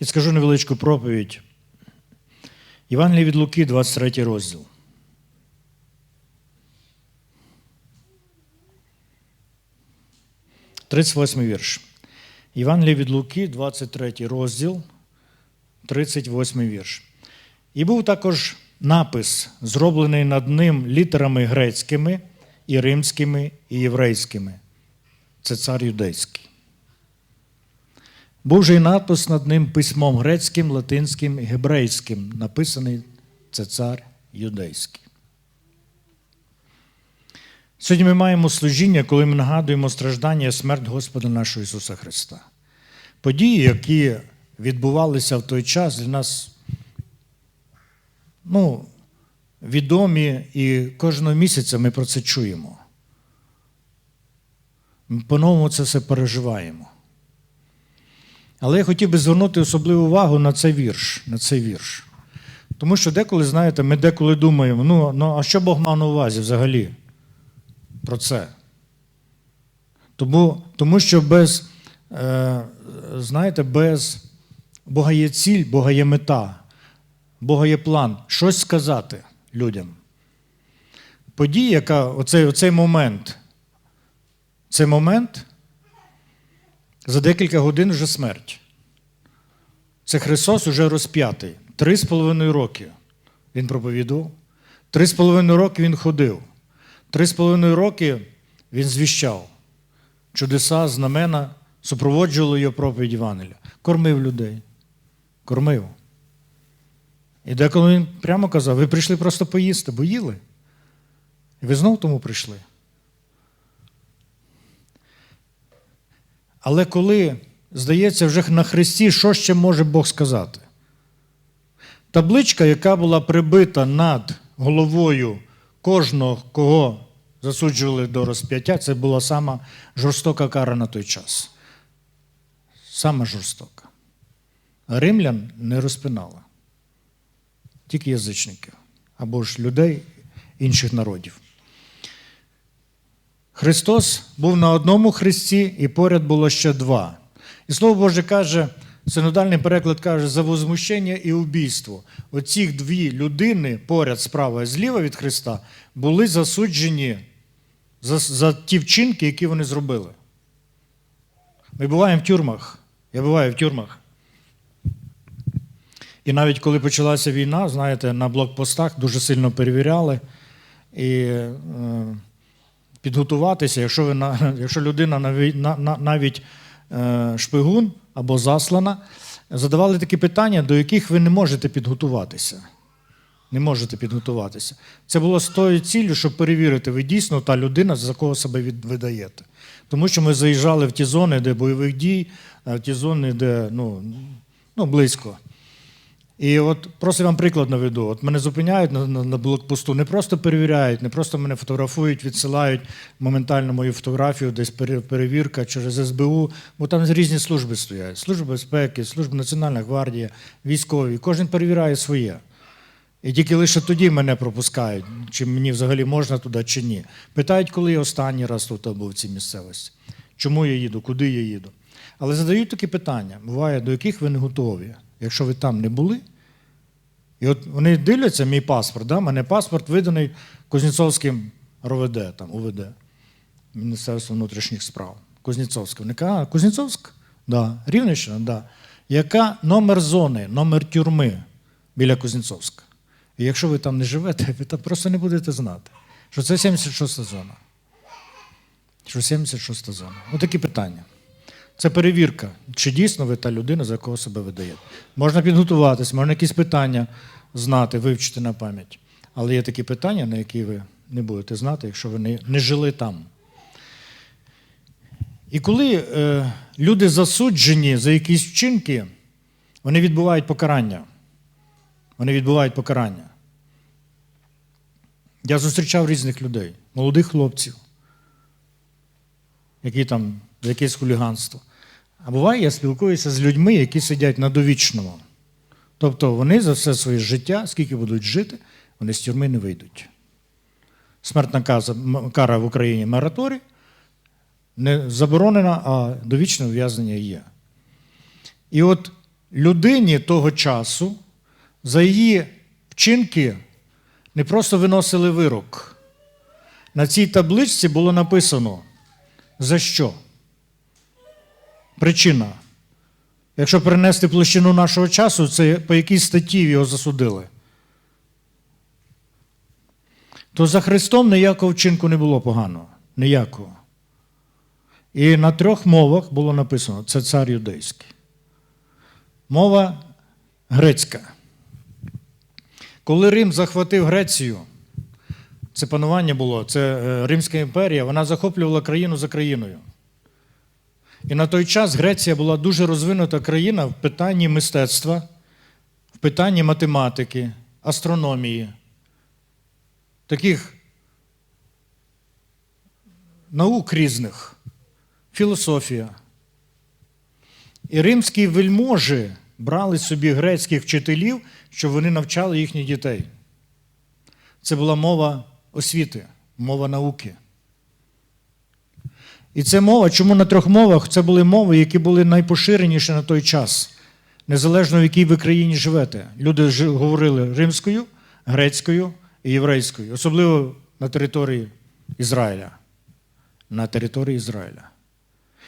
І скажу невеличку проповідь. Євангелія від Луки, 23 розділ. Тридцять восьмий вірш. Євангелія від Луки, 23 розділ, 38 вірш. І був також напис, зроблений над ним літерами грецькими, і римськими, і єврейськими. Це цар юдейський. Же надпис над ним письмом грецьким, латинським і гебрейським, написаний це цар юдейський. Сьогодні ми маємо служіння, коли ми нагадуємо страждання і смерть Господа нашого Ісуса Христа. Події, які відбувалися в той час, для нас ну, відомі, і кожного місяця ми про це чуємо. Ми по-новому це все переживаємо. Але я хотів би звернути особливу увагу на цей вірш. На цей вірш. Тому що деколи, знаєте, ми деколи думаємо, ну, ну а що Бог мав на увазі взагалі про це? Тому, тому що без, е, знаєте, без Бога є ціль, Бога є мета, Бога є план, щось сказати людям. Подія, яка оцей, оцей момент, цей момент за декілька годин вже смерть. Це Христос уже розп'ятий. Три з половиною роки Він проповідував. Три з половиною роки Він ходив. Три з половиною роки Він звіщав. Чудеса, знамена супроводжували його проповідь Євангелія. Кормив людей. Кормив. І деколи він прямо казав: ви прийшли просто поїсти, бо їли. І ви знову тому прийшли. Але коли, здається, вже на Христі, що ще може Бог сказати? Табличка, яка була прибита над головою кожного, кого засуджували до розп'яття, це була сама жорстока кара на той час. Сама жорстока. Римлян не розпинала. Тільки язичників або ж людей інших народів. Христос був на одному хресті, і поряд було ще два. І Слово Боже каже, синодальний переклад каже, за возмущення і убійство. Оці дві людини поряд справа і зліва від Христа були засуджені за, за ті вчинки, які вони зробили. Ми буваємо в тюрмах. Я буваю в тюрмах. І навіть коли почалася війна, знаєте, на блокпостах дуже сильно перевіряли. І е, підготуватися, якщо ви якщо людина навіть, на, на, навіть е, шпигун або заслана, задавали такі питання, до яких ви не можете підготуватися. Не можете підготуватися. Це було з тою ціллю, щоб перевірити, ви дійсно та людина, за кого себе видаєте. Тому що ми заїжджали в ті зони, де бойових дій, а в ті зони, де ну, ну, близько. І от просто вам приклад наведу. От мене зупиняють на, на, на блокпосту, не просто перевіряють, не просто мене фотографують, відсилають моментально мою фотографію, десь перевірка через СБУ, бо там різні служби стоять. Служба безпеки, служба Національна гвардія, військові. Кожен перевіряє своє. І тільки лише тоді мене пропускають, чи мені взагалі можна туди, чи ні. Питають, коли я останній раз тут був в цій місцевості. Чому я їду, куди я їду. Але задають такі питання, буває, до яких ви не готові, якщо ви там не були. І от вони дивляться, мій паспорт, да? мене паспорт виданий Кузнєцовським РОВД, там, УВД, Міністерство внутрішніх справ. Кузнєцовське. Вони кажуть, а, Кузнєцовськ? Да. Рівненщина? Да. Яка номер зони, номер тюрми біля Кузнєцовська? І якщо ви там не живете, ви там просто не будете знати, що це 76 зона. Що 76 зона. Отакі питання. Це перевірка, чи дійсно ви та людина, за кого себе видаєте. Можна підготуватись, можна якісь питання знати, вивчити на пам'ять. Але є такі питання, на які ви не будете знати, якщо ви не, не жили там. І коли е, люди засуджені за якісь вчинки, вони відбувають покарання. Вони відбувають покарання. Я зустрічав різних людей, молодих хлопців, які там за якесь хуліганство. А буває, я спілкуюся з людьми, які сидять на довічному. Тобто вони за все своє життя, скільки будуть жити, вони з тюрми не вийдуть. Смертна кара в Україні мораторій не заборонена, а довічне ув'язнення є. І от людині того часу за її вчинки не просто виносили вирок. На цій табличці було написано за що? Причина. Якщо перенести площину нашого часу, це по якій статті його засудили. То за Христом ніякого вчинку не було поганого. Ніякого. І на трьох мовах було написано: це цар юдейський. Мова грецька. Коли Рим захватив Грецію, це панування було, це е, Римська імперія, вона захоплювала країну за країною. І на той час Греція була дуже розвинута країна в питанні мистецтва, в питанні математики, астрономії, таких наук різних, філософія. І римські вельможі брали собі грецьких вчителів, щоб вони навчали їхніх дітей. Це була мова освіти, мова науки. І це мова, чому на трьох мовах це були мови, які були найпоширеніші на той час, незалежно в якій ви країні живете. Люди говорили римською, грецькою і єврейською, особливо на території Ізраїля. На території Ізраїля.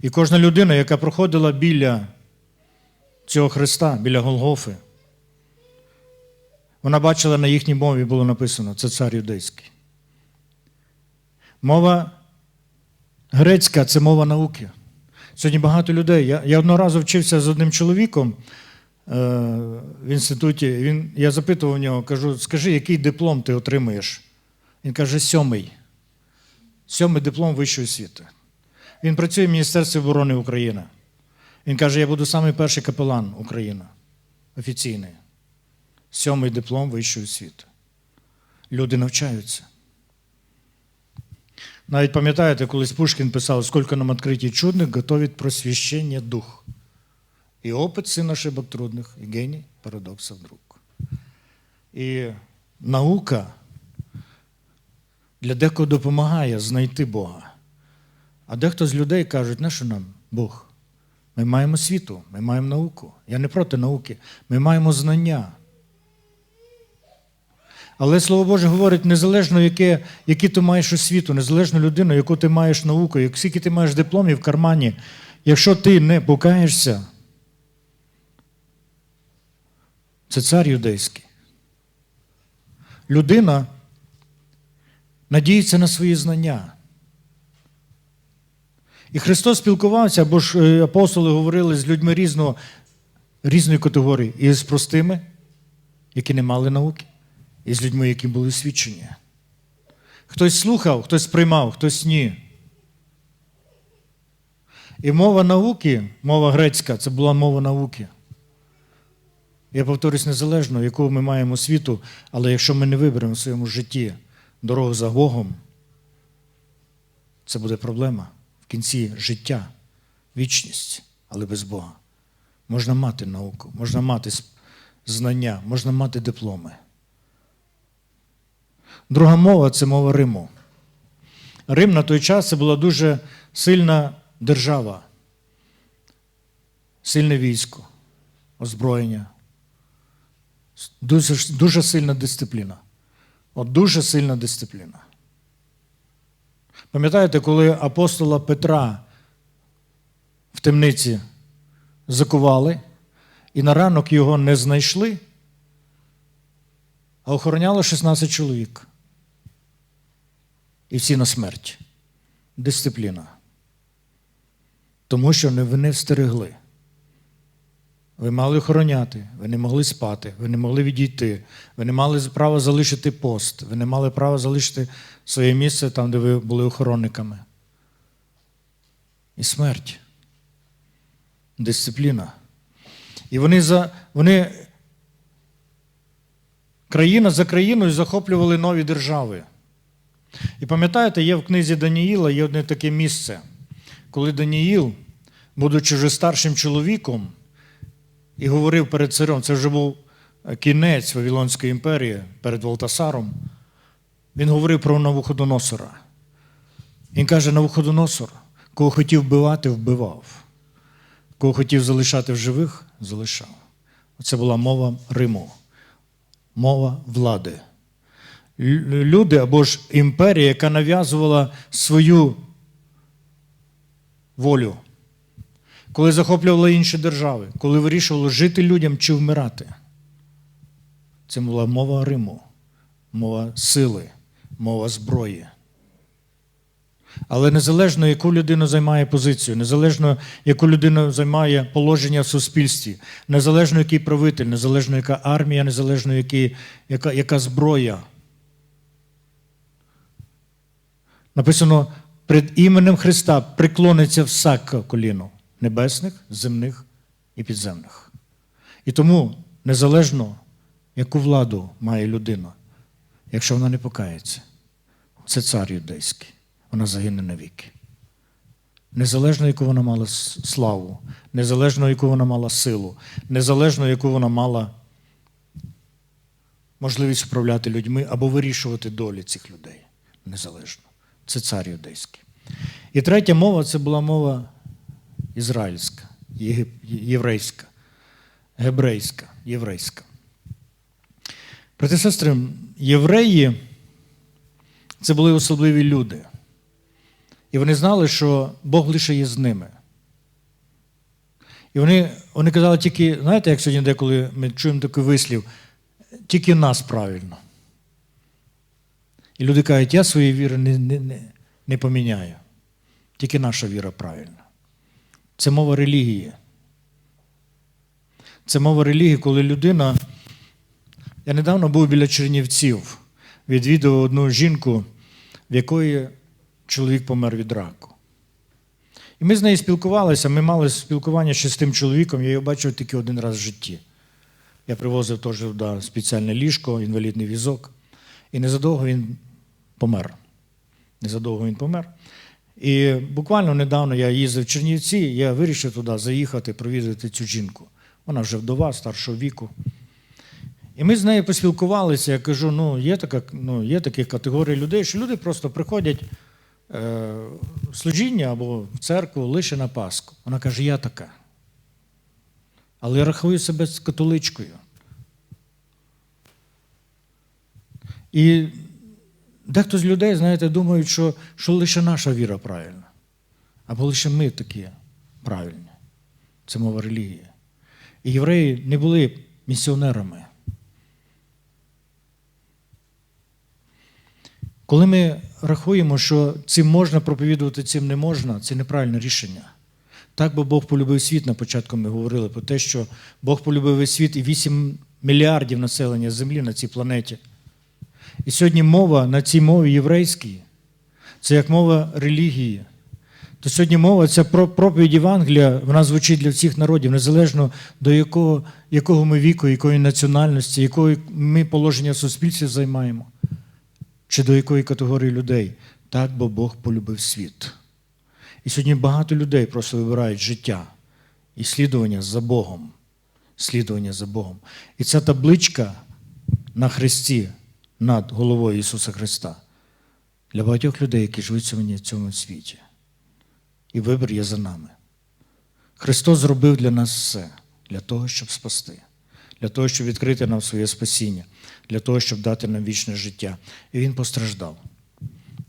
І кожна людина, яка проходила біля цього Христа, біля Голгофи, вона бачила на їхній мові було написано: це цар юдейський. Мова грецька це мова науки. Сьогодні багато людей. Я, я одного разу вчився з одним чоловіком е, в інституті. Він, я запитував у нього, кажу, скажи, який диплом ти отримуєш? Він каже, сьомий. Сьомий диплом вищої освіти. Він працює в Міністерстві оборони України. Він каже, я буду самий перший капелан України. Офіційний. Сьомий диплом вищої освіти. Люди навчаються. Навіть пам'ятаєте, колись Пушкін писав, скільки нам відкриті чудних готовить просвіщення дух. І опит син ошибок трудних, і геній парадоксів друг. І наука для декого допомагає знайти Бога. А дехто з людей кажуть, на що нам Бог? Ми маємо світу, ми маємо науку. Я не проти науки. Ми маємо знання. Але Слово Боже говорить, незалежно, яке, які ти маєш освіту, незалежно людину, яку ти маєш науку, як скільки ти маєш дипломів в кармані, якщо ти не покаєшся, це цар юдейський. Людина надіється на свої знання. І Христос спілкувався, або ж е, апостоли говорили з людьми різного, різної категорії, і з простими, які не мали науки, і з людьми, які були освічені. Хтось слухав, хтось приймав, хтось ні. І мова науки, мова грецька, це була мова науки. Я повторюсь, незалежно, яку ми маємо світу, але якщо ми не виберемо в своєму житті дорогу за Богом, це буде проблема в кінці життя, вічність, але без Бога. Можна мати науку, можна мати знання, можна мати дипломи. Друга мова це мова Риму. Рим на той час це була дуже сильна держава, сильне військо, озброєння, дуже, дуже сильна дисципліна. От дуже сильна дисципліна. Пам'ятаєте, коли апостола Петра в темниці закували, і на ранок його не знайшли, а охороняло 16 чоловік. І всі на смерть. Дисципліна. Тому що ви не встерегли. Ви мали охороняти, ви не могли спати, ви не могли відійти, ви не мали права залишити пост, ви не мали права залишити своє місце там, де ви були охоронниками. І смерть. Дисципліна. І вони за вони країна за країною захоплювали нові держави. І пам'ятаєте, є в книзі Даніїла є одне таке місце, коли Даніїл, будучи вже старшим чоловіком, і говорив перед царем, це вже був кінець Вавилонської імперії перед Валтасаром. Він говорив про Навуходоносора. Він каже: Навуходоносор, кого хотів вбивати, вбивав, кого хотів залишати в живих, залишав. Це була мова Риму, мова влади. Лю- Люди або ж імперія, яка нав'язувала свою волю, коли захоплювала інші держави, коли вирішувало жити людям чи вмирати. Це була мова Риму, мова сили, мова зброї. Але незалежно, яку людина займає позицію, незалежно, яку людина займає положення в суспільстві, незалежно який правитель, незалежно яка армія, незалежно який, яка, яка зброя. Написано, перед іменем Христа приклониться всяке коліно небесних, земних і підземних. І тому незалежно, яку владу має людина, якщо вона не покається, це цар юдейський, вона загине навіки. Незалежно, яку вона мала славу, незалежно, яку вона мала силу, незалежно, яку вона мала можливість управляти людьми або вирішувати долі цих людей. Незалежно. Це цар юдейський. І третя мова це була мова ізраїльська, єврейська, гебрейська, єврейська. Брати сестри, євреї це були особливі люди. І вони знали, що Бог лише є з ними. І вони, вони казали тільки, знаєте, як сьогодні деколи ми чуємо такий вислів, тільки нас правильно. І люди кажуть, я своєї віри не, не, не, поміняю. Тільки наша віра правильна. Це мова релігії. Це мова релігії, коли людина. Я недавно був біля Чернівців, відвідав одну жінку, в якої чоловік помер від раку. І ми з нею спілкувалися, ми мали спілкування ще з тим чоловіком, я його бачив тільки один раз в житті. Я привозив теж туди спеціальне ліжко, інвалідний візок. І незадовго він помер. Незадовго він помер. І буквально недавно я їздив в Чернівці, я вирішив туди заїхати, провідати цю жінку. Вона вже вдова, старшого віку. І ми з нею поспілкувалися. Я кажу: ну, є така, ну, є такі категорії людей, що люди просто приходять е, в служіння або в церкву лише на Пасху. Вона каже, я така. Але я рахую себе католичкою. І дехто з людей, знаєте, думають, що, що лише наша віра правильна, або лише ми такі правильні. Це мова релігії. І євреї не були місіонерами. Коли ми рахуємо, що цим можна проповідувати, цим не можна, це неправильне рішення. Так, бо Бог полюбив світ, на початку ми говорили про те, що Бог полюбив світ і 8 мільярдів населення землі на цій планеті. І сьогодні мова на цій мові єврейській це як мова релігії. То сьогодні мова про проповідь Євангелія, вона звучить для всіх народів, незалежно до якого, якого ми віку, якої національності, якої ми положення в суспільстві займаємо, чи до якої категорії людей. Так, бо Бог полюбив світ. І сьогодні багато людей просто вибирають життя і слідування за Богом. Слідування за Богом. І ця табличка на хресті над головою Ісуса Христа для багатьох людей, які живуть сьогодні в цьому світі. І вибір є за нами. Христос зробив для нас все для того, щоб спасти, для того, щоб відкрити нам своє спасіння, для того, щоб дати нам вічне життя. І Він постраждав.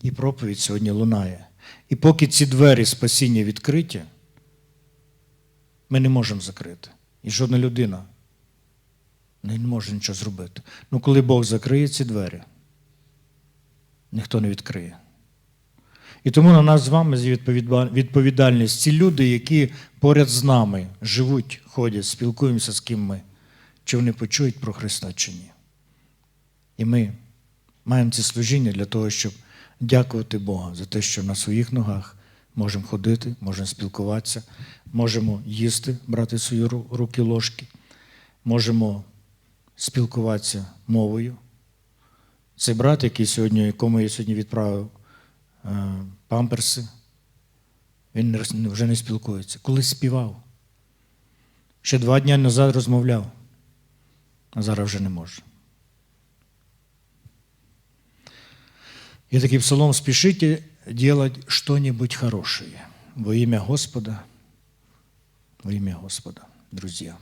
І проповідь сьогодні лунає. І поки ці двері спасіння відкриті, ми не можемо закрити. І жодна людина не може нічого зробити. Ну, коли Бог закриє ці двері, ніхто не відкриє. І тому на нас з вами відповідальність. Ці люди, які поряд з нами живуть, ходять, спілкуємося з ким ми, чи вони почують про Христа чи ні. І ми маємо це служіння для того, щоб дякувати Богу за те, що на своїх ногах можемо ходити, можемо спілкуватися, можемо їсти, брати свої руки ложки, можемо спілкуватися мовою. Цей брат, який сьогодні, якому я сьогодні відправив е, памперси, він вже не спілкується. Колись співав. Ще два дні назад розмовляв, а зараз вже не може. Є такий псалом «Спішите делать что-нибудь хорошее во имя Господа, во имя Господа, друзья.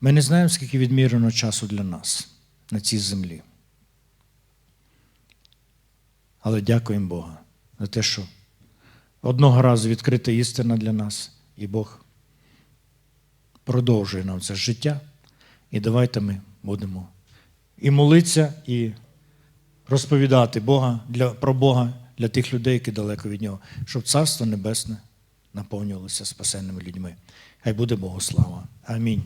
Ми не знаємо, скільки відмірено часу для нас на цій землі. Але дякуємо Богу за те, що одного разу відкрита істина для нас, і Бог продовжує нам це життя. І давайте ми будемо і молитися, і розповідати Бога для, про Бога для тих людей, які далеко від Нього, щоб Царство Небесне наповнювалося спасенними людьми. Хай буде Богу слава. Амінь.